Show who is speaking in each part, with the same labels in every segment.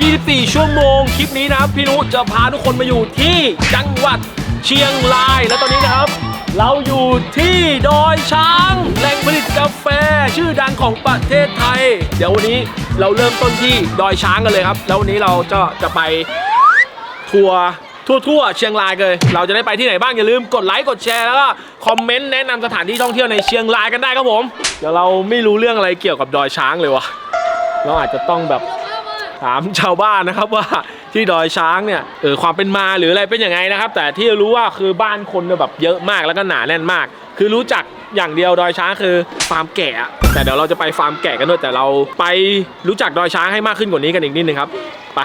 Speaker 1: 24 ชั่วโมง คลิปนี้นะครับ พี่นุจะพาทุกคนมาอยู่ที่จังหวัดเชียงราย และตอนนี้นะครับ เราอยู่ที่ดอยช้าง แหล่งผลิตกาแฟชื่อดังของประเทศไทย เดี๋ยววันนี้เราเริ่มต้นที่ดอยช้างกันเลยครับ แล้ววันนี้เราจะจะไปทัวร์ทั่วๆเชียงรายเลย เราจะได้ไปที่ไหนบ้างอย่าลืมกดไลค์กดแชร์แล้วก็คอมเมนต์แนะนำสถานที่ท่องเที่ยวในเชียงรายกันได้ครับผม เดี๋ยวเราไม่รู้เรื่องอะไรเกี่ยวกับดอยช้างเลยวะเราอาจจะต้องแบบ ถามชาวบ้านนะครับว่าที่ดอยช้างเนี่ยเออความเป็นมาหรืออะไรเป็นยังไงนะครับ แต่ที่รู้ว่าคือบ้านคนเนี่ยแบบเยอะมากแล้วก็หนาแน่นมาก คือรู้จักอย่างเดียวดอยช้างคือฟาร์มแกะอะแต่เดี๋ยวเราจะไปฟาร์มแกะกันด้วยแต่เราไปรู้จักดอยช้างให้มากขึ้นกว่านี้กันอีกนิดนึงครับไป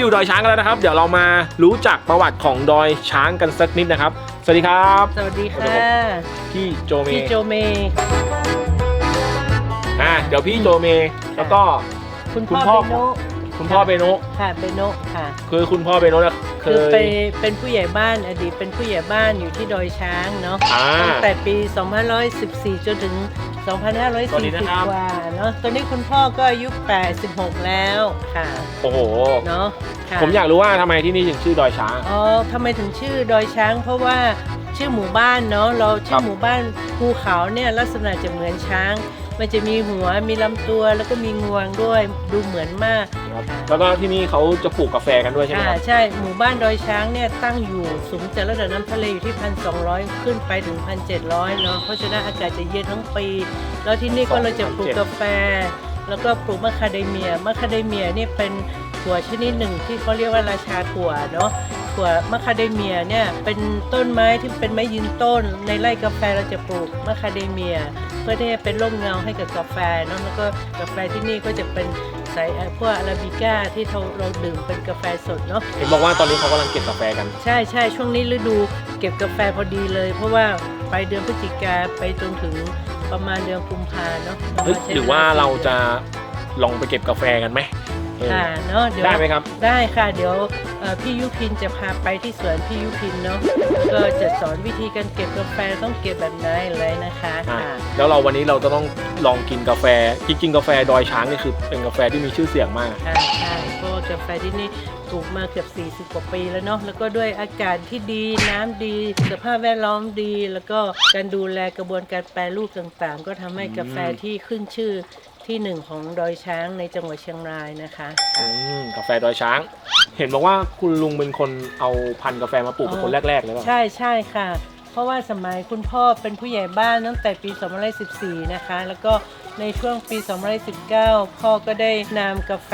Speaker 1: อยู่ดอยช้างกันแล้วนะครับ เดี๋ยวเรามารู้จักประวัติของดอยช้างกันสักนิดนะครับ สวัสดีครับ
Speaker 2: สวัสดีค่ะ
Speaker 1: พี่โจเม
Speaker 2: พี่โจเม
Speaker 1: อ่าเดี๋ยวพี่โจเมแล้วก็
Speaker 2: คุณ
Speaker 1: คุณ
Speaker 2: พ่อ
Speaker 1: พ่อ
Speaker 2: เปโน
Speaker 1: คุณพ่อเบโนะ
Speaker 2: ค่ะเปโนค่ะ
Speaker 1: คือคุณพ่อเบโนะเนี่ยเค
Speaker 2: คือไป
Speaker 1: ย
Speaker 2: เป็นผู้ใหญ่บ้านอดีตเป็นผู้ใหญ่บ้านอยู่ที่ดอยช้างเนาะ
Speaker 1: อ่า
Speaker 2: ตั้งแต่ปี 2514 จนถึง
Speaker 1: สวัสดีนะครับ
Speaker 2: 2540กว่าเนาะตอนนี้คุณพ่อก็อายุ 86 แล้วค่ะ
Speaker 1: โอ้โห
Speaker 2: เนาะค่ะ
Speaker 1: ผมอยากรู้ว่าทำไมที่นี่ถึงชื่อดอยช้าง
Speaker 2: อ๋อทำไมถึงชื่อดอยช้าง เพราะว่าชื่อหมู่บ้านเนาะเราชื่
Speaker 1: ครั
Speaker 2: อบหมู่บ้านภูเขาเนี่ยลักษณะจะเหมือนช้าง มันจะมีหัวมีลำตัวแล้วก็มีงวงด้วยดูเหมือนมาก
Speaker 1: ครับแล้วก็ที่นี่เขาจะปลูกกาแฟกันด้วยใช่ไหม
Speaker 2: อ่า
Speaker 1: ครับ
Speaker 2: ใช่หมู่บ้านดอยช้างเนี่ยตั้งอยู่สูงจากระดับน้ำทะเลอยู่ที่พันสองขึ้นไปถึงพันเจ็ดร้อยเนาะเพราะฉะนั้นอากาศจะเย็นทั้งปี แล้วที่นี่ก็เราจะปลูกกาแฟ แล้วก็ปลูกมะคาเดเมียมะคาเดเมียนี่เป็นถั่วชนิดหนึ่งที่เขาเรียกว่าราชาถั่วเนาะถั่วมะคาเดเมียเนี่ยเป็นต้นไม้ที่เป็นไม้ยืนต้นในไร่กาแฟเราจะปลูกมะคาเดเมีย เพื่อที่จะเป็นร่มเงาให้กับกาแฟเนาะแล้วก็กาแฟที่นี่ก็จะเป็นสายเอ่อพวกอาราบิก้าที่เราเราดื่มเป็นกาแฟสดเนาะ
Speaker 1: เห็นบอกว่าตอนนี้เขากำลังเก็บกาแฟกัน
Speaker 2: ใช่ใช่ช่วงนี้ฤดูเก็บกาแฟพอดีเลย เพราะว่าไปเดือนพฤศจิกาไปจนถึงประมาณเดือนกุมภาเนาะ
Speaker 1: เฮ้ย
Speaker 2: ใช้
Speaker 1: หรือว่า
Speaker 2: ล
Speaker 1: เราจะลองไปเก็บกาแฟกันไหมเออ
Speaker 2: ค่ะเนาะเดี๋ยว
Speaker 1: ได้ไหมครับ
Speaker 2: ได้ค่ะเดี๋ยวเอ่อพี่ยุพินจะพาไปที่สวนพี่ยุพินเนาะก็จะสอนวิธีการเก็บกาแฟต้องเก็บแบบไหนอะไรนะคะ
Speaker 1: อะ
Speaker 2: ค่ะ
Speaker 1: แล้วเราวันนี้เราจะต้องลองกินกาแฟจริงๆกาแฟดอยช้างนี่คือเป็นกาแฟที่มีชื่อเสียงมาก
Speaker 2: ใช่ใช่เพราะว่ากาแฟที่นี่ปลูกมาเกือบ 40 กว่าปีแล้วเนาะ แล้วก็ด้วยอากาศที่ดี น้ำดี สภาพแวดล้อมดี แล้วก็การดูแลกระบวนการแปรรูปต่างๆ ก็ทำให้กาแฟที่ขึ้นชื่อ ที่หนึ่งของดอยช้างในจังหวัดเชียงรายนะคะ
Speaker 1: อืมกาแฟดอยช้าง เห็นบอกว่าคุณลุงเป็นคนเอาพันธุ์กาแฟมาปลูกเป็นคนแรกๆเลยป่ะ
Speaker 2: ใช่ใช่ค่ะ เพราะว่าสมัยคุณพ่อเป็นผู้ใหญ่บ้านตั้งแต่ปี 2514 นะคะ แล้วก็ในช่วงปี 2519 พ่อก็ได้นำกาแฟ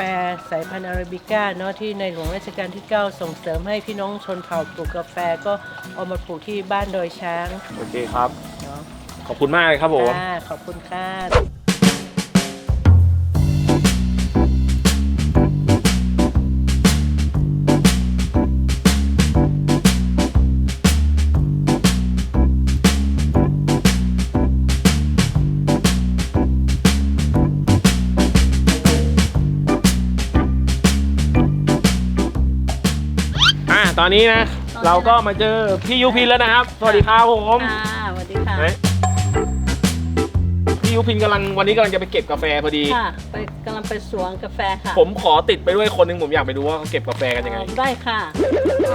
Speaker 2: สายพันธุ์อาราบิก้าเนาะที่ในหลวงรัชกาลที่ 9 ส่งเสริมให้พี่น้องชนเผ่าปลูกกาแฟก็เอามาปลูกที่บ้านโดอยช้าง
Speaker 1: โอเคครับ
Speaker 2: เนาะ
Speaker 1: ขอบคุณมากเลยครับผม
Speaker 2: ค่ะขอบคุณค่ะ
Speaker 1: อะตอนนี้นะ เราก็มาเจอพี่ยุพินแล้วนะครับ สวัสดีครับผม
Speaker 3: ค่ะสวัสดีค่ะ
Speaker 1: ไหนพี่ยุพินกำลังวันนี้กำลังจะไปเก็บกาแฟพอดี
Speaker 3: ค่ะ ไปกำลังไปสวนกาแฟค่ะ
Speaker 1: ผมขอติดไปด้วยคนหนึงผมอยากไปดูว่าเขาเก็บกาแฟกันยังไง
Speaker 3: ได้ค่ะ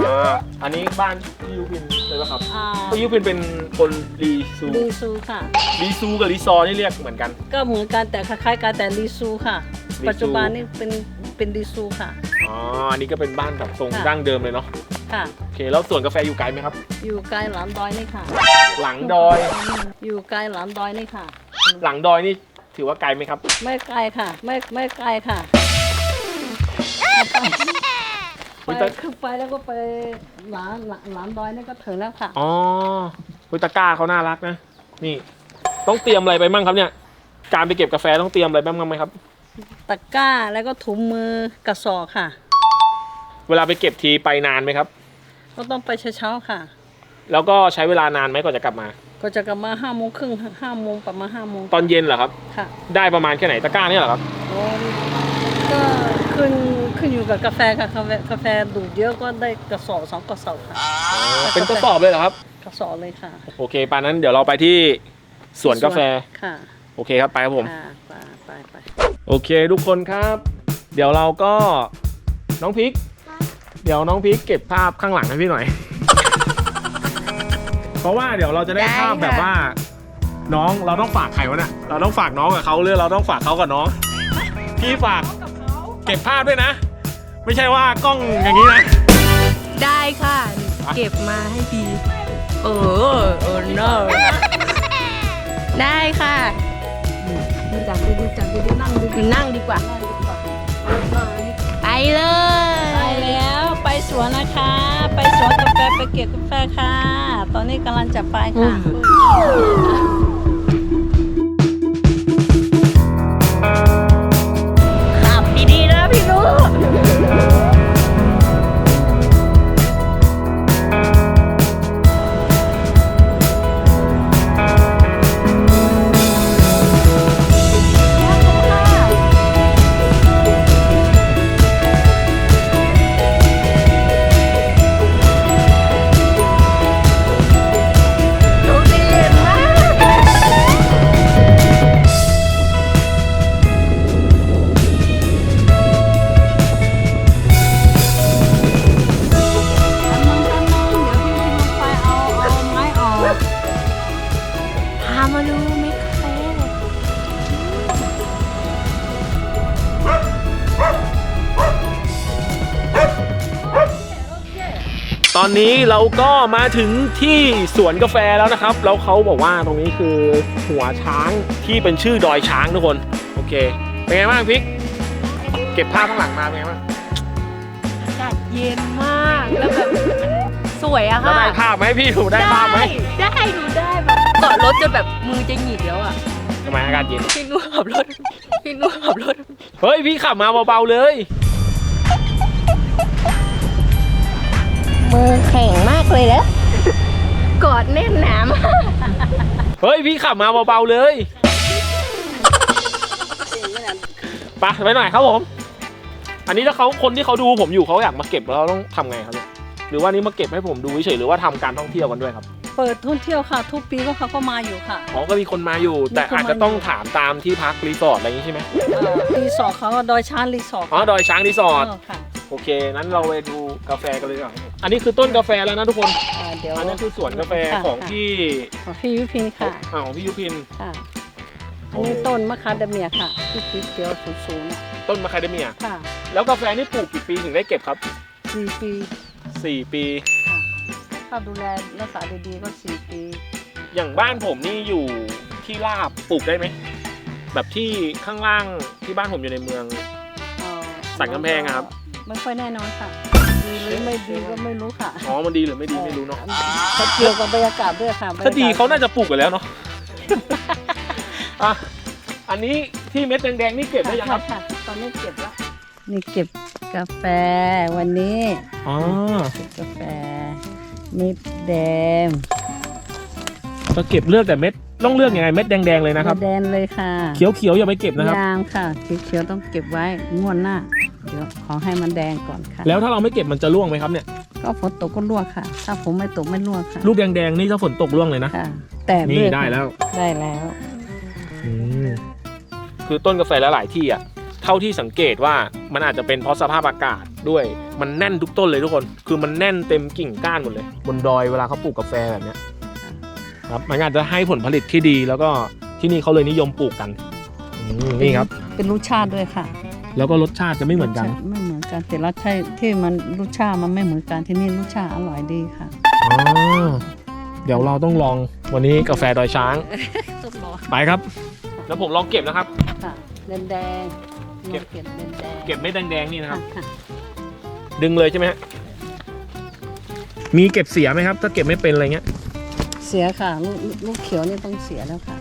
Speaker 1: อ่าอันนี้บ้านพี่ยุพินเลยป่ะครับ
Speaker 3: อ่า
Speaker 1: พี่ยุพินเป็นคนรีซู
Speaker 3: ลีซูค่ะ
Speaker 1: รีซูกับรีซอร์นี่เรียกเหมือนกัน
Speaker 3: ก็เหมือนกันแต่คล้ายๆกันแต่ลีซูค่ะ
Speaker 1: ลีซู
Speaker 3: ปัจจุบันนี่เป็นเป็นลีซูค่ะ
Speaker 1: อ๋อ อันนี้ก็เป็นบ้านแบบทรง
Speaker 3: ค่ะ
Speaker 1: ดั้งเดิมเลยเนาะ
Speaker 3: ค่ะ
Speaker 1: โอเคแล้วสวนกาแฟอยู่ไกลไหมครับ
Speaker 3: อยู่ไกลหลังดอยนี่ค่ะ
Speaker 1: หลังดอย
Speaker 3: อยู่ไกลหลังดอยนี่ค่ะ
Speaker 1: หลังดอยนี่ถือว่าไกลไหมครับ
Speaker 3: ไม่ไกลค่ะ ไม่ไม่ไกลค่ะ ไป
Speaker 1: อุ๊ยแต่
Speaker 3: ขึ้นไปแล้วก็ไปหลังหลังหลังดอยนี่ก็ถึงแล้วค่ะ
Speaker 1: อ๋ออุยตะกร้าเขาน่ารักนะ นี่ ต้องเตรียมอะไรไปบ้างครับเนี่ย การไปเก็บกาแฟต้องเตรียมอะไรบ้างไหมครับ
Speaker 3: ตะกร้าแล้วก็ถุงมือกระสอบค่ะ
Speaker 1: เวลาไปเก็บทีไปนานไหมครับ
Speaker 3: ก็ต้องไปเช้าๆค่ะ
Speaker 1: แล้วก็ใช้เวลานานไหมกว่อนจะกลับมา
Speaker 3: ก็จะกลับมาห้าโมงครึ่งห้าโมงประมาณห้าโมง
Speaker 1: ตอนเย็นเหรอครับ
Speaker 3: ค่ะ
Speaker 1: ได้ประมาณแค่ไหนตะกร้าเนี่ยเหรอครับ
Speaker 3: โอ้ก็ขึ้นขึ้นอยู่กับกาแฟค่ะกาแฟกาแฟดูดเยอะก็ได้กระสอบสองกระสอบค่ะ
Speaker 1: เป็นกระสอบเลยเหรอครับ
Speaker 3: กระสอบเลยค่ะ
Speaker 1: โอเคปานนั้นเดี๋ยวเราไปที่สวนกาแฟ
Speaker 3: ค่ะ
Speaker 1: โอเคครับไปครับผม
Speaker 3: ค่ะไปไปไป
Speaker 1: โอเคทุกคนครับ เดี๋ยวเราก็น้องพริก เดี๋ยวน้องพริกเก็บภาพข้างหลังให้พี่หน่อย เพราะว่าเดี๋ยวเราจะได้ภาพแบบว่า น้องเราต้องฝากใครวะเนี่ยเราต้องฝากน้องกับเขาหรือเราต้องฝากเขากับน้อง พี่ฝากเก็บภาพด้วยนะ ไม่ใช่ว่ากล้องอย่างนี้นะ
Speaker 4: ได้ค่ะ เก็บมาให้ดีโอ้โอ้ no ได้ค่ะ
Speaker 3: ดูจักดูดูจักดูดูนั่งดู
Speaker 4: หนูนั่งดีกว่า ไปเลย
Speaker 3: ไปแล้ วไปสวนนะคะ ไปสวนกาแฟไปเก็บกาแฟค่ะ ตอนนี้กำลังจะไปค่ะ
Speaker 1: ก็มาถึงที่สวนกาแฟแล้วนะครับ แล้วเขาบอกว่าตรงนี้คือหัวช้างที่เป็นชื่อดอยช้างทุกคน โอเค เป็นไงบ้างพริก เก็บภาพข้างหลังมาเป็นไงบ้าง
Speaker 4: อากาศเย็นมากแล้วแบบมันสวยอะ
Speaker 1: แล้ว
Speaker 4: ค่ะ
Speaker 1: ได้ภาพไหมพี่ถูได้ภาพไหม
Speaker 4: ได้ได้ดูได้แบบเกาะรถจนแบบมือจะหงิกแล้วอะ
Speaker 1: ทำไมอากาศเย็น
Speaker 4: พี่นุ่ขับรถ พี่นุ่ขับรถ
Speaker 1: เฮ้ย พี่ขับมาเบาๆเลย
Speaker 4: มือแข็งมากเลยแล้วกอดแน่นหนามาก
Speaker 1: เฮ้ย พี่ขับมาเบาๆเลยไปไปหน่อยครับผม อันนี้ถ้าเขาคนที่เขาดูผมอยู่เขาอยากมาเก็บแล้วเราต้องทำไงครับเนี่ยหรือว่านี่มาเก็บให้ผมดูเฉยๆหรือว่าทำการท่องเที่ยวกันด้วยครับ
Speaker 3: เปิดท่องเที่ยวค่ะ ทุกปีก็เขาก็มาอยู่ค่ะ
Speaker 1: อ๋อก็มีคนมาอยู่ แต่
Speaker 3: มีคนมา
Speaker 1: อาจจะต้องถามตามที่พักรีสอร์ทอะไรอย่างนี้ใช่ไหม
Speaker 3: รีสอร์ทเขาก็ดอยช้างรีสอร์ท
Speaker 1: อ๋อดอยช้างรีสอร์ท
Speaker 3: เออค่ะ
Speaker 1: โอเคนั้นเราไปดูกาแฟกันเลยดีกว่อนอันนี้คือต้นกาแฟแล้วนะทุกคน
Speaker 3: อ่าเดี๋ยว
Speaker 1: อันนี้คือสวนกาแฟ
Speaker 3: ค่ะ
Speaker 1: ของ
Speaker 3: ค่ะ
Speaker 1: พี่
Speaker 3: ของพี่ยุพินค่ะ
Speaker 1: อ่าของพี่ยุพิน
Speaker 3: ค่ะอันนี้ต้นมะคาเดเมียค่ะที่สีเขียวสูงๆน่ะ
Speaker 1: ต้นมาคาเดเมีย
Speaker 3: ค่ะ
Speaker 1: แล้วกาแฟนี่ปลูกกี่ปีถึงได้เก็บครับ
Speaker 3: สี่ปี
Speaker 1: 4ปี
Speaker 3: ค่ะถ้าดูแลรักษาดีๆก็สี่ปี
Speaker 1: อย่างบ้านผมนี่อยู่ที่ลาบปลูกได้ไหมแบบที่ข้างล่างที่บ้านผมอยู่ในเมือง
Speaker 3: เอ่อ
Speaker 1: สันกำแพงอะครับ
Speaker 3: ไม่ค่อยแน่นอนค่ะ ดีหรือไม่ดีก็ไม่รู้ค่ะ
Speaker 1: อ๋อ มันดีหรือไม่ดีไม่รู้เนาะ
Speaker 3: เขาเกี่ยวกับบรรยากาศด้วยค่ะ
Speaker 1: ถ้าดีเขาน่าจะปลูกกันแล้วเนาะอะอันนี้ที่เม็ดแดงๆนี่เก็บได้ยังครับ
Speaker 3: ค่ะตอนนี้เก็บแล้ว นี่เก็บกาแฟวันนี้
Speaker 1: อ๋อ
Speaker 3: เก็บกาแฟมิดแดง
Speaker 1: ก็เก็บเลือกแต่เม็ด ต้องเลือกยังไงเม็ดแดงๆเลยนะครับ
Speaker 3: มิดแดงเลยค่ะ
Speaker 1: เขียวๆอย่าไปเก็บนะครับ
Speaker 3: ยางค่ะเขียวๆต้องเก็บไว้งวดหน้า เดี๋ยวขอให้มันแดงก่อนค่ะ
Speaker 1: แล้วถ้าเราไม่เก็บมันจะร่วงไหมครับเนี่ย
Speaker 3: ก็ฝนตกก็ลวกค่ะ ถ้าผมไม่ตกไม่ลวกค่ะ
Speaker 1: ลูกแดงๆนี่ถ้าฝนตกร่วงเลยนะ
Speaker 3: ค่ะ แต่
Speaker 1: นี่
Speaker 3: เลือก
Speaker 1: ได้แล้ว
Speaker 3: ได้แล้ว
Speaker 1: คือต้นกาแฟหลายๆที่อะเท่าที่สังเกตว่ามันอาจจะเป็นเพราะสภาพอากาศด้วยมันแน่นทุกต้นเลยทุกคน คือมันแน่นเต็มกิ่งก้านหมดเลย บนดอยเวลาเขาปลูกกาแฟแบบเนี้ย ครับมันอาจจะให้ผลผลิตที่ดีแล้วก็ที่นี่เขาเลยนิยมปลูกกันอืมนี่ครับ
Speaker 3: เป็นรสชาติด้วยค่ะ
Speaker 1: แล้วก็รสชาติจะไม่เหมือนกัน
Speaker 3: รสชาติไม่เหมือนกันแต่ละที่ที่มันรสชาติมันไม่เหมือนกันที่นี่รสชาติอร่อยดีค่ะ
Speaker 1: อ๋อเดี๋ยวเราต้องลองวันนี้กาแฟดอยช้าง
Speaker 3: ต้นรอ
Speaker 1: ไปครับ แล้วผมลองเก็บนะครับ
Speaker 3: ค่ะแดงแดง
Speaker 1: เก็บ
Speaker 3: เก็บแดงแดง
Speaker 1: เก็บเม็ดแดงๆนี่นะครับ
Speaker 3: ค่ะ
Speaker 1: ดึงเลยใช่ไหมฮะมีเก็บเสียไหมครับ ถ้าเก็บไม่เป็นอะไรเงี้ย
Speaker 3: เสียค่ะลูกลูกเขียวนี่ต้องเสียแล้วค่ะ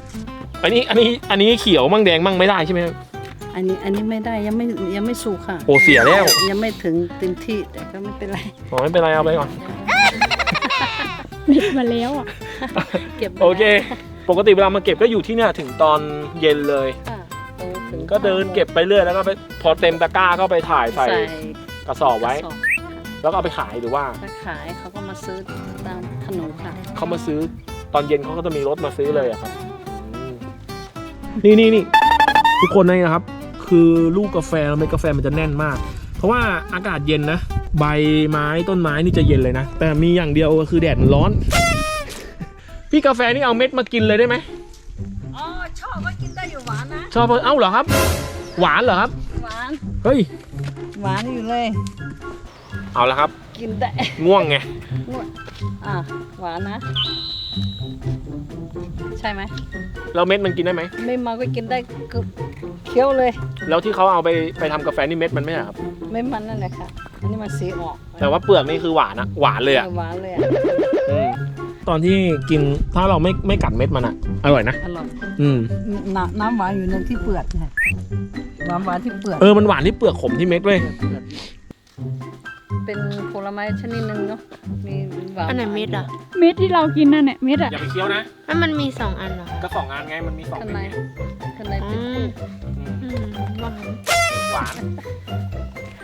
Speaker 1: อันนี้อันนี้อันนี้เขียวมั่งแดงมั่งไม่ได้ใช่ไหมครับ
Speaker 3: อันนี้อันนี้ไม่ได้ยังไม่ยังไม่สุกค่ะ
Speaker 1: โอ้เสียแล้ว
Speaker 3: ยังไม่ถึงเต็มที่แต่ก็ไม่เป็นไร
Speaker 1: อ๋อไม่เป็นไรเอาไปก่อน
Speaker 4: มิดมาแล้วอะ
Speaker 3: เก็บไว้
Speaker 1: โอเค ปกติเวลามาเก็บก็อยู่ที่เนี่ยถึงตอนเย็นเลย
Speaker 3: อะถึงถึง
Speaker 1: ก็เดินเก็บไปเรื่อยแล้วก็ไปพอเต็มตะกร้าก็ไปถ่ายใส่
Speaker 3: ใส่
Speaker 1: กระสอบไว้
Speaker 3: กระสอบ
Speaker 1: แล้วก็เอาไปขายหรือว่า
Speaker 3: ไปขายเขาก็มาซื้อตามถนนค่ะ
Speaker 1: เขามาซื้อตอนเย็นเขาก็จะมีรถมาซื้อเลยอะครับอืมนี่นี่นี่ทุกคนนี่นะครับ คือลูกกาแฟแล้วเม็ดกาแฟมันจะแน่นมาก เพราะว่าอากาศเย็นนะ ใบไม้ต้นไม้นี่จะเย็นเลยนะ แต่มีอย่างเดียวก็คือแดดมันร้อน พี่กาแฟนี่เอาเม็ดมากินเลยได้ไหม
Speaker 3: อ๋อชอบก็กินได้อยู่หวานนะ
Speaker 1: ชอบเอ้าเหรอครับ หวานเหรอครับ
Speaker 3: หวาน
Speaker 1: เฮ้ย
Speaker 3: หวานอยู่เลย
Speaker 1: เอาละครับ
Speaker 3: กินได้
Speaker 1: ง่วงไง
Speaker 3: อะหวานนะ ใช่ไหม
Speaker 1: แล้วเม็ดมันกินได้ไหม
Speaker 3: ไม่มาก็กินได้กึบเคี้ยวเลย
Speaker 1: แล้วที่เขาเอาไปไปทำกาแฟนี่เม็ดมันไม่ใช่เหรอครับ
Speaker 3: ไม่มันนั่นแหละค่ะ อันนี้มันสีออก
Speaker 1: แต่ว่าเปลือกนี่คือหวานอะหวานเลยอะ
Speaker 3: หวานเลยอะ
Speaker 1: อืมตอนที่กินถ้าเราไม่ไม่กัดเม็ดมันอะอร่อยนะ
Speaker 3: อร่อย
Speaker 1: อืม
Speaker 3: น้ำน้ำหวานอยู่ในที่เปลือกไงหวานหวานที่เปลือก
Speaker 1: เออ มันหวานที่เปลือกขมที่เม็ดเว้ย
Speaker 3: เป็นผลไม้ชนิดหนึ่งเนาะ มีหวาน
Speaker 4: อันไหนเม็ดอะ
Speaker 5: เม็ดที่เรากินนั่นแหละเม็ดอะ
Speaker 1: อย่าไปเคี้ยวนะ
Speaker 4: แล้วมันมีสองอันเหรอ
Speaker 1: ก็สองงานไงมันมีสอง
Speaker 3: ข้าง
Speaker 1: เม็
Speaker 3: ใน
Speaker 1: ดไง
Speaker 3: ข้างใน
Speaker 4: อื
Speaker 3: เป็น
Speaker 4: ม
Speaker 1: อืม
Speaker 4: อืมหวาน
Speaker 1: หวาน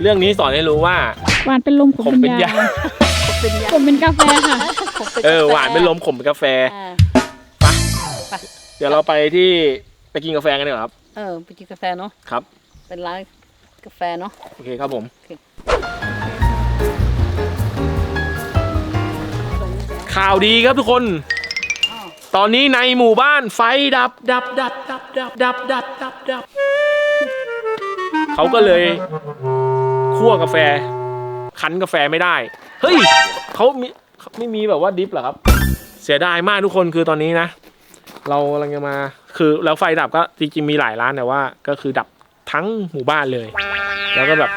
Speaker 1: เรื่องนี้สอนให้รู้ว่า
Speaker 5: หวานเป็นลมขม
Speaker 1: ขมเป็
Speaker 5: เป็นน
Speaker 1: ยา
Speaker 5: ยา
Speaker 3: เป็นยา
Speaker 5: ขมเป็นกาแฟค่ะ
Speaker 1: เออหวานเป็นลมขมเป็นกาแฟ
Speaker 3: อ่า
Speaker 1: เดี๋ยวเราไปที่ไปกินกาแฟกันดีกว่าครับ
Speaker 3: เออไปกินกาแฟเนาะ
Speaker 1: ครับ
Speaker 3: เป็นร้านกาแฟเนาะ
Speaker 1: โอเคครับผม
Speaker 3: โอเค
Speaker 1: ข่าวดีครับทุกคน ตอนนี้ในหมู่บ้านไฟดับดับดับดับดับดับดับดับดับเขาก็เลยคั่วกาแฟ คั้นกาแฟไม่ได้ เฮ้ยเขามีเขาไม่มีแบบว่าดิฟเหรอครับ เสียดายมากทุกคนคือตอนนี้นะ เรากำลังจะมาคือแล้วไฟดับก็จริงๆมีหลายร้านแต่ว่า ก็คือดับทั้งหมู่บ้านเลย แล้วก็แบบ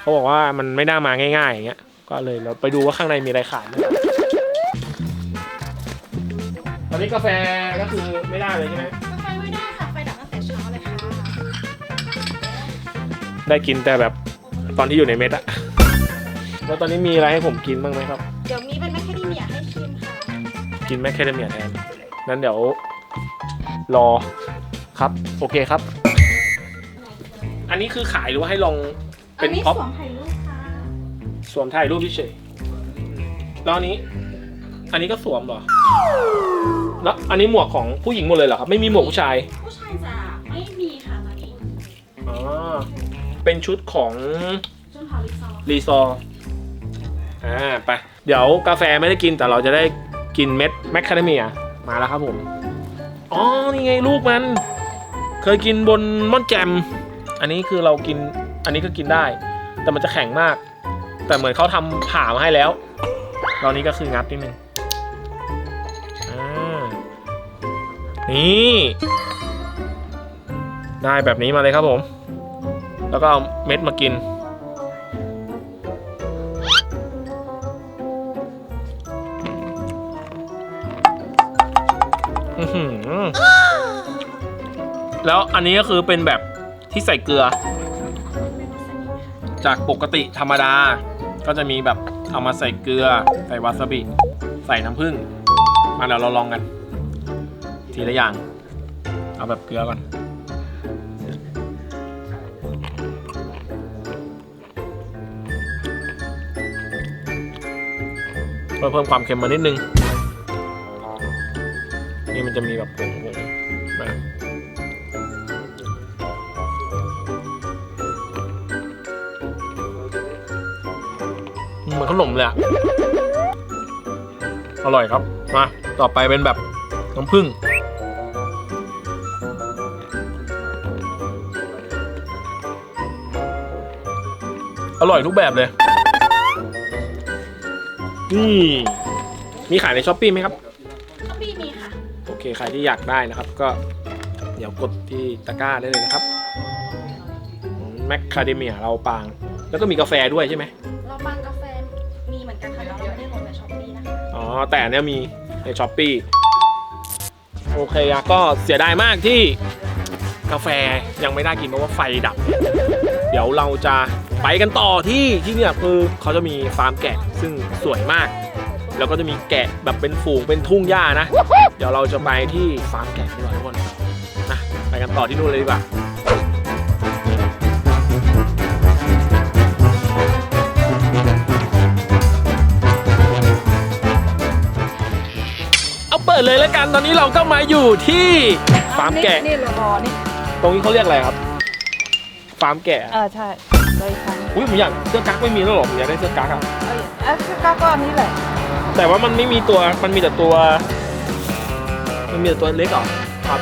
Speaker 1: เขาบอกว่ามันไม่น่ามาง่ายๆอย่างเงี้ยก็เลยเราไปดูว่าข้างในมีอะไรขายไหม อนนี้กาแฟก็คือไม่ได้เลยใช่ไหม
Speaker 6: กาแฟไม่ได้ค่ะไฟดับตั้งแต่เช้าเลยค่ะ
Speaker 1: ได้กินแต่แบบตอนที่อยู่ในเม็ดอะแล้วตอนนี้มีอะไรให้ผมกินบ้างไหมครับ
Speaker 6: เดี๋ยวมีเป็นแมคแคดเมียให้ชิมค่ะ
Speaker 1: กินแมคแคเดเมียแทนนั้นเดี๋ยวรอครับ โอเคครับ อันนี้คือขายหรือว่าให้ลองเป็น
Speaker 6: อันนี้
Speaker 1: พ็อป
Speaker 6: สวมไข่ลูกค่ะ
Speaker 1: สวมถ่ายรูปเฉยๆแล้วอันนี้ อันนี้ก็สวมเหรอ แล้วอันนี้หมวกของผู้หญิงหมดเลยเหรอครับ ไม่มีหมวกผู้ชาย
Speaker 6: ผู้ชายจะไม่มีค่ะตอนนี้
Speaker 1: อ๋อ เป็นชุดของ
Speaker 6: จนพาลิซอร์
Speaker 1: รีซอร์อ่า ไป เดี๋ยวกาแฟไม่ได้กินแต่เราจะได้กินเม็ดแมคคาเดเมีย มาแล้วครับผม อ๋อ นี่ไงลูกมัน เคยกินบนม่อนแจม อันนี้คือเรากิน อันนี้ก็กินได้ แต่มันจะแข็งมาก แต่เหมือนเขาทำผ่ามาให้แล้วตอนนี้ก็คืองัดนิดนึง นี่ ได้แบบนี้มาเลยครับผม แล้วก็เอาเม็ดมากิน แล้วอันนี้ก็คือเป็นแบบที่ใส่เกลือ จากปกติธรรมดา ก็จะมีแบบเอามาใส่เกลือ ใส่วาซาบิ ใส่น้ำผึ้ง มาเดี๋ยวเราลองกัน ทีละอย่าง เอาแบบเกลือก่อน เพื่อเพิ่มความเค็มมานิดนึง นี่มันจะมีแบบผงผงมาเหมือนขนมเลยอะอร่อยครับ มา ต่อไปเป็นแบบน้ำผึ้ง อร่อยทุกแบบเลย นี่ มีขายในช้อปปี้ไหมครับ
Speaker 6: ก็มีมีค่ะ
Speaker 1: โอเค ใครที่อยากได้นะครับ ก็เดี๋ยวกดที่ตะกร้าได้เลยนะครับ แมคคาเดเมียเราปาง แล้วก็มีกาแฟด้วยใช่ไหม
Speaker 6: เราบางกาแฟมีเหมือนกันค่ะแต่เราไม่ได้ลงในช้อปปี้นะคะ
Speaker 1: อ๋อ แต่อันเนี้ยมีในช้อปปีโอเคอะก็เสียดายมากที่กาแฟยังไม่ได้กินเพราะว่าไฟดับ เดี๋ยวเราจะ ไปกันต่อที่ที่เนี่ยคือเขาจะมีฟาร์มแกะซึ่งสวยมาก แล้วก็จะมีแกะแบบเป็นฝูงเป็นทุ่งหญ้านะ เดี๋ยวเราจะไปที่ฟาร์มแกะดีกว่าทุกคนนะไปกันต่อที่นู่นเลยดีกว่าเอาเปิดเลยแล้วกันตอนนี้เราก็มาอยู่ที่ฟาร์มแกะ
Speaker 3: นี่รอนี่
Speaker 1: ตรงนี้เขาเรียกอะไรครับ ฟาร์มแกะ
Speaker 3: เออใช่ เลยครั้ง
Speaker 1: อุ้ยผมอยากเสื้อกั๊กไม่มีแล้วหรอผมอยากได้เสื้อกั๊กอะ
Speaker 3: เอ้ยเอ้ยก็ก็อันนี้แหละ
Speaker 1: แต่ว่ามันไม่มีตัวมันมีแต่ตัว มันมีแต่ตัวเล็กเหรอครับ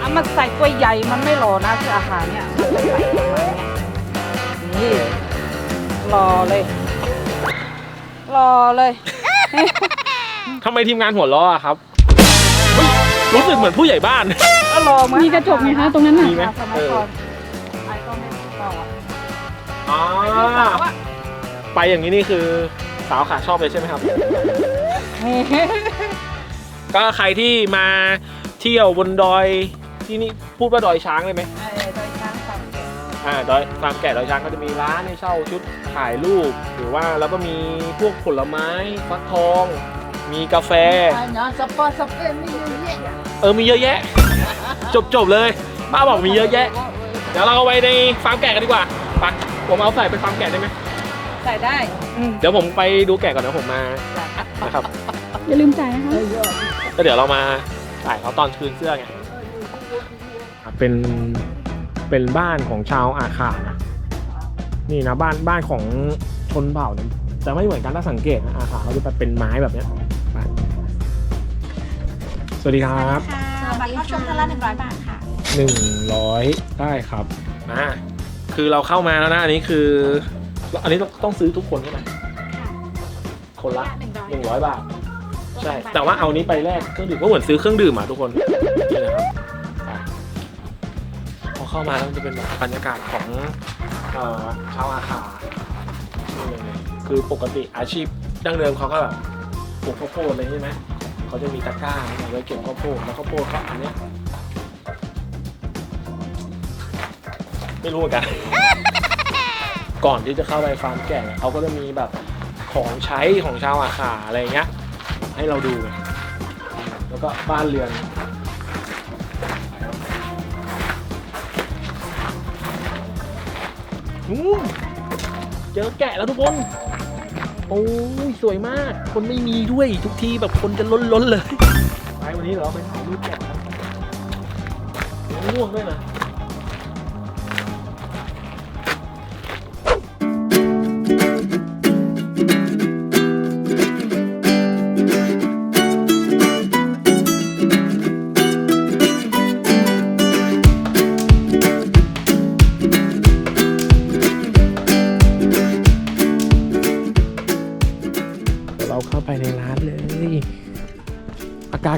Speaker 3: อะมันใส่ตัวใหญ่มันไม่รอนะคืออาหารเนี่ยมันใส่ประมาณเนี้ยนี่รอเลยรอเลย
Speaker 1: ทำไมทีมงานหัวล้ออะครับเฮ้ยรู้สึกเหมือนผู้ใหญ่บ้าน
Speaker 3: ก็รอเหมือน
Speaker 5: มีกระจกไหมคะตรงนั้นน่ะ
Speaker 1: มีไหม
Speaker 3: สมัยก่อน อ๋อสาวอะ
Speaker 1: ไปอย่างนี้นี่คือสาวขาชอบเลยใช่ไหมครับ ก็ใครที่มาเที่ยวบนดอยที่นี่พูดว่าดอยช้างเลยไหม
Speaker 3: เออโดยช้างสั่งเก็บ
Speaker 1: อ่าดอยฟาร์มแกะดอยช้างก็จะมีร้านให้เช่าชุดถ่ายรูป หรือว่าแล้วก็มีพวกผลไม้ฟักทอง มีกาแฟ
Speaker 3: ไอ้เนาะสปอร์ตสเปนไม่เยอะแยะ
Speaker 1: เออมีเยอะแยะ จบจบเลยป้าบอกมีเยอะแยะ เดี๋ยวเราเอาไปในฟาร์มแกะกันดีกว่า ไปผมเอาใส่ไปฟาร์มแกะได้ไหม
Speaker 3: ใส่ได้อืม
Speaker 1: เดี๋ยวผมไปดูแกะก่อนนะผมมานะครับ
Speaker 5: อย่าลืมจ่ายนะคะ
Speaker 1: แล้วเดี๋ยวเรามาถ่ายเขาตอนคืนเสื้อไงเป็นเป็นบ้านของชาวอาคานะนี่นะบ้านบ้านของชนเผ่าเนี่ยจะไม่เหมือนกันถ้าสังเกตนะอาคาเขาจะแบบเป็นไม้แบบเนี้ยไปสวัสดีครับ
Speaker 6: ค่ะบัตรเข้าชมท่านละหนึ่งร้อยบาทค่ะ
Speaker 1: หนึ่งร้อยได้ครับ อ่า คือเราเข้ามาแล้วนะ อันนี้คือ อันนี้ต้องต้องซื้อทุกคนใช่ไหมคนละหนึ่งร้อยบาท ใช่ แต่ว่าเอานี้ไปแลกเครื่องดื่มก็เหมือนซื้อเครื่องดื่มอะทุกคนนี่นะครับอะพอเข้ามาแล้วมันจะเป็นแบบบรรยากาศของเอ่อชาวอาคานี่เลยคือปกติอาชีพดั้งเดิมเขาก็แบบปลูกข้าวโพดเลยใช่ไหมเขาจะมีตะกร้าเอาไว้เก็บข้าวโพดแล้วข้าวโพดเขาอันเนี้ย ไม่รู้เหมือนกัน ก่อนที่จะเข้าไปฟาร์มแกะเนี่ยเขาก็จะมีแบบของใช้ของชาวอาคาอะไรอย่างเงี้ย ให้เราดูไงแล้วก็บ้านเรือนอู้เจอแกะแล้วทุกคน โอ้ยสวยมาก คนไม่มีด้วยทุกทีแบบคนจะล้นล้นๆเลย ไปวันนี้เหรอไปถ่ายรูปแกะกันง่วงด้วยนะ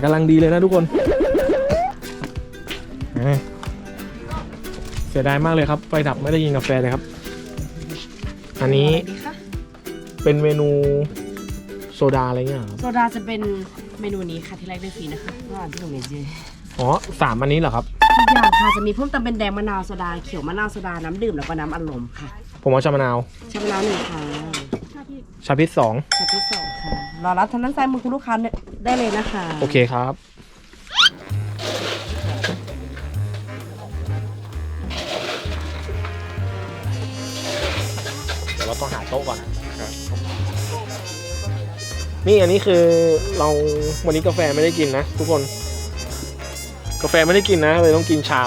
Speaker 1: กาศกำลังดีเลยนะทุกคนอะเสียดายมากเลยครับไฟดับไม่ได้กินกาแฟเลยครับ อันนี้เป็นเมนูโซดาอะไรเงี้ยเหรอครับ
Speaker 7: โซดาจะเป็นเมนูนี้ค่ะที่แรกได้ฟรีนะคะระหว่างที่หนูเรียนเจ
Speaker 1: อ๋อสามอันนี้เหรอครับ
Speaker 7: ทุกอย่างค่ะจะมีเพิ่มเติมเป็นแดงมะนาวโซดาเขียวมะนาวโซดาน้ำดื่มแล้วก็น้ำอัดลมค่ะ
Speaker 1: ผมเอาชามะนาว
Speaker 7: ชามะนาวหนึ่งค่ะ
Speaker 1: ชาพิษสอง
Speaker 7: ชาที่สองค่ะรอรับทางด้านซ้ายมือคุณลูกค้าได้เลยนะคะ
Speaker 1: โอเคครับ เดี๋ยวเราต้องหาโต๊ะก่อนนะครับ นี่อันนี้คือเราวันนี้กาแฟไม่ได้กินนะ ทุกคน กาแฟไม่ได้กินนะเลยต้องกินชา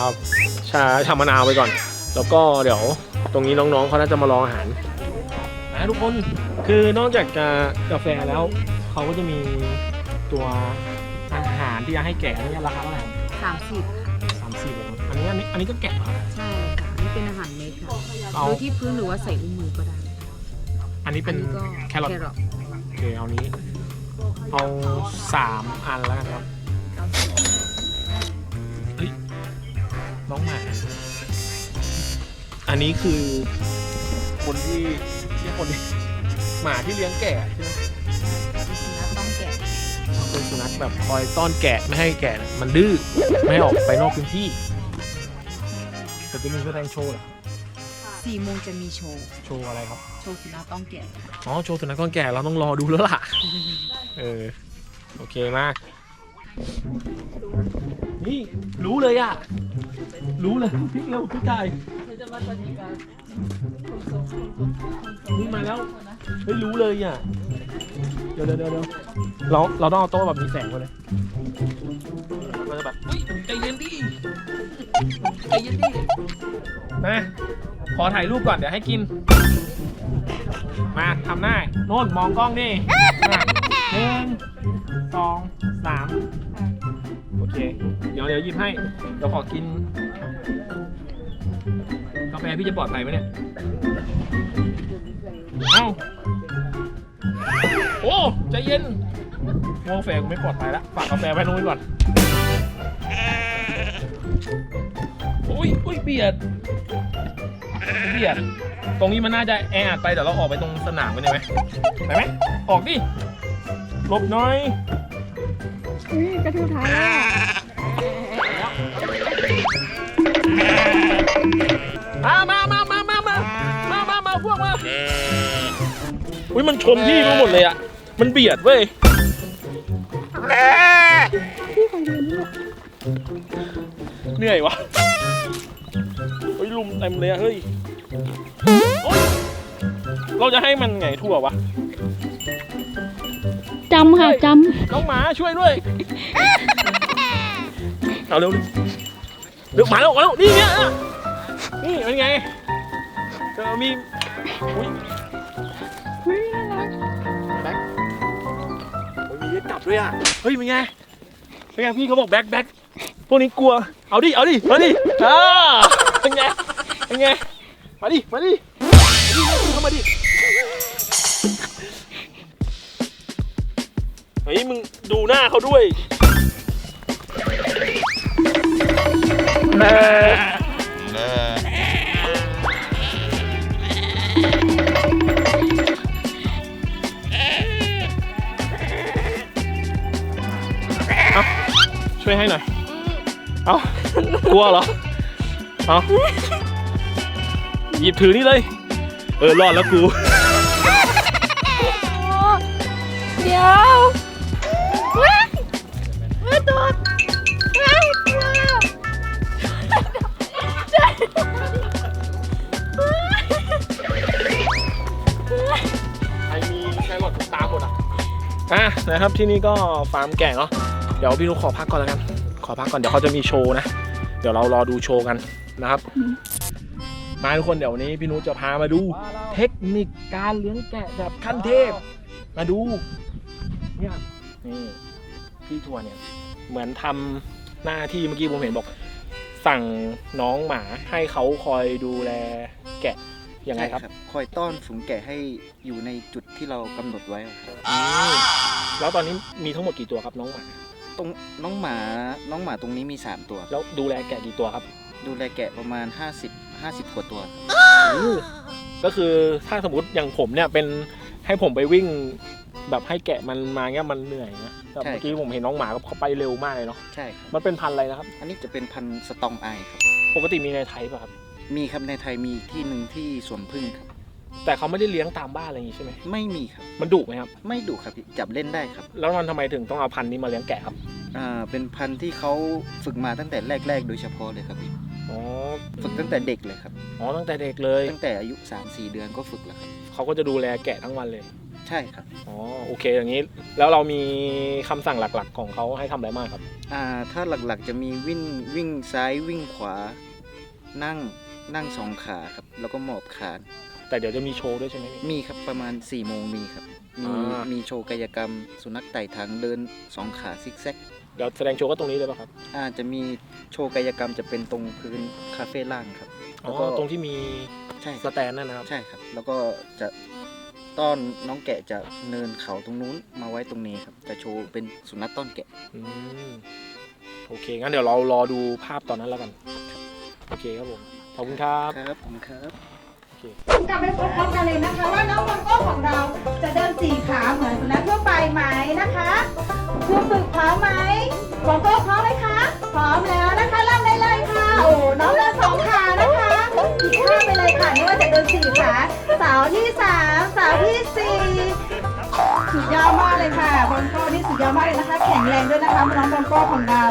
Speaker 1: ชาชามะนาวไปก่อน แล้วก็เดี๋ยว ตรงนี้น้องๆเขาน่าจะมาลองอาหารนะ ทุกคน คือนอกจากจะกาแฟแล้ว เขาก็จะมีตัวอาหารที่จะให้แกะนี่ราคาเท่าไหร่
Speaker 7: สามสิบ
Speaker 1: สามสิบอันนี้อันนี้อันนี้ก็แกะเหรอ
Speaker 7: ใช่ค่ะอันนี่เป็นอาหารเม็ดค่ะ
Speaker 1: เอา
Speaker 7: โดยที่พื้นหรือว่าใส่อุ้งมือก็ได้
Speaker 1: อันนี้
Speaker 7: อั
Speaker 1: เป็นน
Speaker 7: นี้ก็
Speaker 1: แครอทโอเคเอานี้ เอาสามอันแล้วกันครับเฮ้ยน้องหมาอันนี้คือคนที่ ที่คนที่หมาที่เลี้ยงแกะใช่ไหม
Speaker 7: ต้องแกะ
Speaker 1: เป็นสุนัขแบบคอยต้อนแกะไม่ให้แกะมันดื้อไม่ให้ออกไปนอกพื้นที่แต่จะมีแสดงโชว์เหรอ
Speaker 6: ค
Speaker 8: สี่โมงจะมีโชว์
Speaker 1: โชว์อะไรครับ
Speaker 8: โชว์สุนัขต้องแกะค่ะ
Speaker 1: อ๋อโชว์สุนัขก้อนแก่เราต้องรอดูแล้วล่ะเออโอเคมากนี่รู้เลยอะ รู้เลยพลิกเร็วพลิกใจนี่ นี่มาแล้วเฮ้ยรู้เลยอะ เดี๋ยวเดี๋ยวเดี๋ยวเดี๋ยวเราเราต้องเอาโต๊ะแบบมีแสงมาเลยมันจะแบบเฮ้ยใจเย็นดิใจเย็นดินะขอถ่ายรูปก่อนเดี๋ยวให้กิน มาทำหน้าโน่นมองกล้องดิมาหนึ่งสองสามโอเค เดี๋ยวเดี๋ยวหยิบให้ เดี๋ยวขอกินาแฟพี่จะปลอดภัยไหมเนี่ย เอ้า โอ้ใจเย็นงกาแฟกูไม่ปลอดภัยละฝากกาแฟไว้ตรงนี้ก่อนอุ้ยอุ้ยเบียดเบียด ตรงนี้มันน่าจะแออัดไปเดี๋ยวเราออกไปตรงสนามกันได้ไหมไปไหมออกดิหลบหน่อย
Speaker 5: อุ้ยกระทู้ท้ายอะ
Speaker 1: มามามามามามามามามาพวกมาอุ้ยมันชนพี่มาหมดเลยอะ มันเบียดเว้ย
Speaker 5: พี่ขอยืนด้วย
Speaker 1: เหนื่อยวะเฮ้ยลุมเต็มเลยอะเฮ้ยโอ๊ยเราจะให้มันไงทั่ววะ
Speaker 5: จำค่ะจ
Speaker 1: น้องหมาช่วยด้วย เอาเร็วเร็วหมาแล้วมาแล้วนี่เนี่ยอะ นี่เป็นไงเธอมีอุ้ยำ
Speaker 5: เฮ้ยน่ารัก
Speaker 1: แบ็คโอ้ยมีเย็ดจับด้วยอะ เฮ้ยเป็นไงเป็นไงพี่เขาบอกแบ็คแบ็คพวกนี้กลัว เอาดิ เอาดิ มาดิอ่าเป็นไงเป็นไง มาดิ มาดิ มาดิเข้ามาดิ เฮ้ยมึงดูหน้าเขาด้วย เอาช่วยให้หน่อย เอากลัวเหรอ เอาหยิบถือนี่เลย เออ รอดแล้วกู
Speaker 4: เดี๋ยว
Speaker 1: อะนะครับที่นี่ก็ฟาร์มแกะเนาะเดี๋ยวพี่นุกขอพักก่อนแล้วกัน ขอพักก่อนเดี๋ยวเขาจะมีโชว์นะ เดี๋ยวเรารอดูโชว์กันนะครับ มาทุกคนเดี๋ยววันนี้พี่นุกจะพามาดู เทคนิคการเลี้ยงแกะแบบขั้นเทพ มาดูเนี่ยนี่พี่ทัวร์เนี่ยเหมือนทำหน้าที่เมื่อกี้ผมเห็นบอก สั่งน้องหมาให้เขาคอยดูแลแกะ ยังไงครับ
Speaker 9: คอยต้อนฝูงแกะให้อยู่ในจุดที่เรากำหนดไว้ครับ
Speaker 1: อืมแล้วตอนนี้มีทั้งหมดกี่ตัวครับน้องหมา
Speaker 9: ตรงน้องหมาน้องหมาตรงนี้มี 3 ตัว
Speaker 1: แล้วดูแลแกะกี่ตัวครับ
Speaker 9: ดูแลแกะประมาณ 50 50กว่าตัว
Speaker 1: ก็คือถ้าสมมติอย่างผมเนี่ยเป็นให้ผมไปวิ่งแบบให้แกะมันมาเงี้ยมันเหนื่อยนะแต่
Speaker 9: ใช่
Speaker 1: เมื่อกี้ผมเห็นน้องหมาเขาไปเร็วมากเลยเนาะ
Speaker 9: ใช่ครับ
Speaker 1: มันเป็นพันธุ์อะไรนะครับ
Speaker 9: อันนี้จะเป็นพันธุ์สตองไอครับ
Speaker 1: ปกติมีในไทยป่ะครับ
Speaker 9: มีครับในไทยมีที่หนึ่งที่สวนพึ่งครับ
Speaker 1: แต่เขาไม่ได้เลี้ยงตามบ้านอะไรอย่างงี้ใช่ไหม
Speaker 9: ไม่มีครับ
Speaker 1: มันดุไหมครับ
Speaker 9: ไม่ดุครับพี่จับเล่นได้ครับ
Speaker 1: แล้วมันทำไมถึงต้องเอาพันธุ์นี้มาเลี้ยงแกะครับ
Speaker 9: อ่าเป็นพันธุ์ที่เขาฝึกมาตั้งแต่แรก ๆ โดยเฉพาะเลยครับพี่
Speaker 1: อ๋อ
Speaker 9: ฝึกตั้งแต่เด็กเลยครับ
Speaker 1: อ๋อตั้งแต่เด็กเลย
Speaker 9: ตั้งแต่อายุ 3-4 เดือนก็ฝึกแล้วครับ
Speaker 1: เขาก็จะดูแลแกะทั้งวันเลย
Speaker 9: ใช่ครับ
Speaker 1: อ๋อโอเคอย่างนี้ แล้วเรามีคำสั่งหลักๆ ของเขาให้ทำอะไรบ้างครับ
Speaker 9: อ่าถ้าหลักๆจะมีวิ่งวิ่งซ้ายวิ่งขวา นั่ง นั่งสองขาครับ แล้วก็หมอบคาน
Speaker 1: แต่เดี๋ยวจะมีโชว์ด้วยใช่ไหมพี่
Speaker 9: มีครับประมาณ4ี่โมงมีครับ มี
Speaker 1: อ่ามี
Speaker 9: มีโชว์กายกรรม สุนัขไต่ทางเดินสองขาซิกแซก
Speaker 1: เดี๋ยวแสดงโชว์ก็ตรงนี้เลยป่ะครับ
Speaker 9: อาจะมีโชว์กายกรรมจะเป็นตรงพื้นคาเฟ่ล่างครับ
Speaker 1: อ๋
Speaker 9: แล้ว
Speaker 1: อ
Speaker 9: ก็
Speaker 1: ตรงที่มี
Speaker 9: ใช่
Speaker 1: สแตนนั่นนะครับ
Speaker 9: ใช่ครับ แล้วก็จะต้อนน้องแกะจะเนินเขาตรงนู้นมาไว้ตรงนี้ครับ จะโชว์เป็นสุนัขต้อนแกะ
Speaker 1: อืมโอเคงั้นเดี๋ยวเรารอดูภาพตอนนั้นแล้วกันโอเคครับผม ขอบคุณครับ
Speaker 9: ครับผมครับ
Speaker 3: กลับไปพร้อมๆกันเลยนะคะ ว่าน้องมังโก้ของเราจะเดินสี่ขาเหมือนสุนัขทั่วไปไหมนะคะครูฝึกพร้อมไหมมังโก้พร้อมไหมคะพร้อมแล้วนะคะเริ่มได้เลยค่ะ โอ้น้องเดินสองขานะคะอีกข้างไปเลยค่ะไม่ว่า
Speaker 10: ที่สามสาวที่สี่ สุดยอดมากเลยค่ะบอลโก้นี่สุดยอดมากเลยนะคะ แข็งแรงด้วยนะคะน้องบอลโก้ของเรา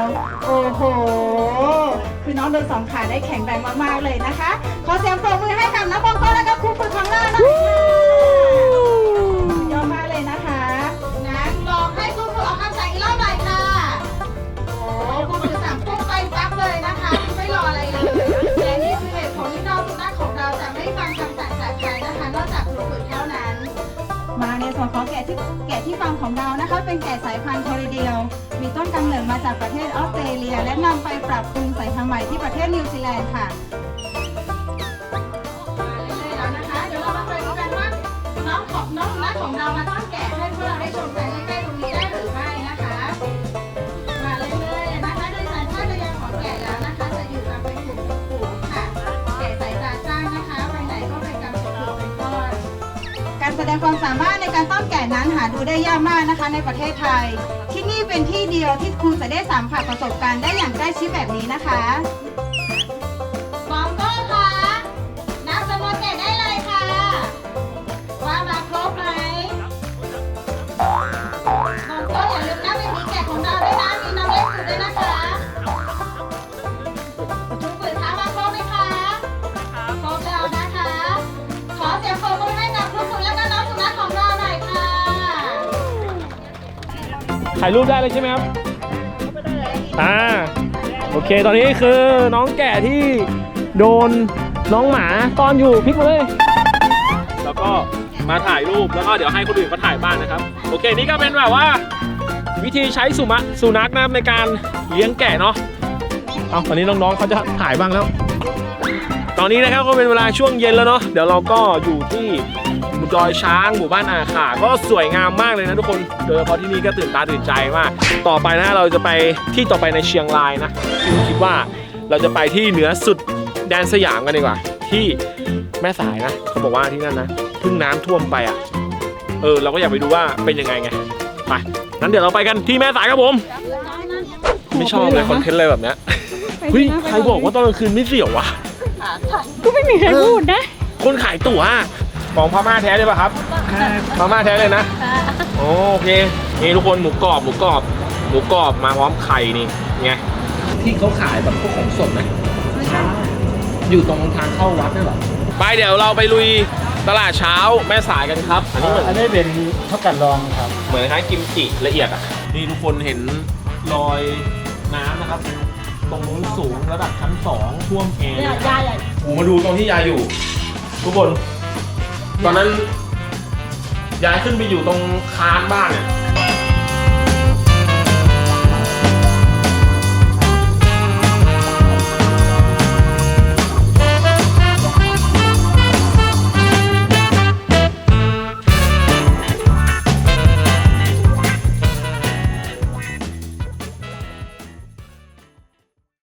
Speaker 10: โอ้โห คือน้องเดินสองขาได้แข็งแรงมากๆเลยนะคะ ขอเสียงปรบมือให้กับน้องบอลโก้และก็ครูฝึกของเรานะคะ ส่วนของแกะที่แกะที่ฟาร์มของเรานะคะ เป็นแกะสายพันธุ์คอริเดียว มีต้นกำเนิดมาจากประเทศออสเตรเลีย และนำไปปรับปรุงสายพันธุ์ใหม่ที่ประเทศนิวซีแลนด์ค่ะมาเร่ๆแล้วนะคะเดี๋ยวเรามาไปดูกันว่าน้องของน้องนัขของเรามาต้อนแกะให้พวกเราได้ชมกัน ดงความสามารถในการต้อนแกะนั้นหาดูได้ยากมากนะคะ ในประเทศไทย ที่นี่เป็นที่เดียวที่ครูจะได้สัมผัสประสบการณ์ได้อย่างใกล้ชิดแบบนี้นะคะา
Speaker 1: ยรูปได้เลยใช่ไหมครับอ่าโอเค ตอนนี้คือน้องแก่ที่โดนน้องหมาตอนอยู่พลิกมาเลย แล้วก็มาถ่ายรูปแล้วก็เดี๋ยวให้คนอื่นเขาถ่ายบ้างนะครับ โอเค นี่ก็เป็นแบบว่า วิธีใช้สุมะสุนัขนะครับในการเลี้ยงแกะเนาะเอาตอนนี้น้องๆเขาจะถ่ายบ้างแล้ว ตอนนี้นะครับก็เป็นเวลาช่วงเย็นแล้วเนาะเดี๋ยวเราก็อยู่ที่หมู่ ดอยช้าง หมู่บ้านอาขาก็สวยงามมากเลยนะทุกคน โดยเฉพาะที่นี่ก็ตื่นตาตื่นใจมาก ต่อไปนะเราจะไปที่ต่อไปในเชียงรายนะพี่คิดว่าเราจะไปที่เหนือสุดแดนสยามกันดีกว่า ที่แม่สายนะเขาบอกว่าที่นั่นนะเพิ่งน้ำท่วมไปอะ เออ เราก็อยากไปดูว่าเป็นยังไงไง ไป นั้นเดี๋ยวเราไปกันที่แม่สายครับผม ไม่ชอบเลยคอนเทนต์อะไรแบบเนี้ยเฮ้ยใครบอกว่าตอนกลางคืนไม่เสี่ยววะ
Speaker 5: ก็ไม่มีใครพูดนะ
Speaker 1: คนขายตั๋ว ของพม่าแท้เลยป่ะครับพม่าแท้เลยนะโอเคนี่ทุกคนหมูกรอบหมูกรอบหมูกรอบมาพร้อมไข่นี่ไงที่เขาขายแบบพวกของสดนะอยู่ตรงทางเข้าวัดนี่หรอไปเดี๋ยวเราไปลุยตลาดเช้าแม่สายกันครับ อันนี้เหมือน
Speaker 11: อันนี้เป็นเท่ากันรองครับ
Speaker 1: เหมือนคล้ายกิมจิละเอียดอะนี่ทุกคนเห็นรอยน้ำนะครับ ตรงนู้นสูงระดับชั้นสองท่วมเอวเลยยายโอ้มาดูตรงที่ยายอยู่ ทุกคน ตอนนั้นย้ายขึ้นไปอยู่ตรงคานบ้านเนี่ย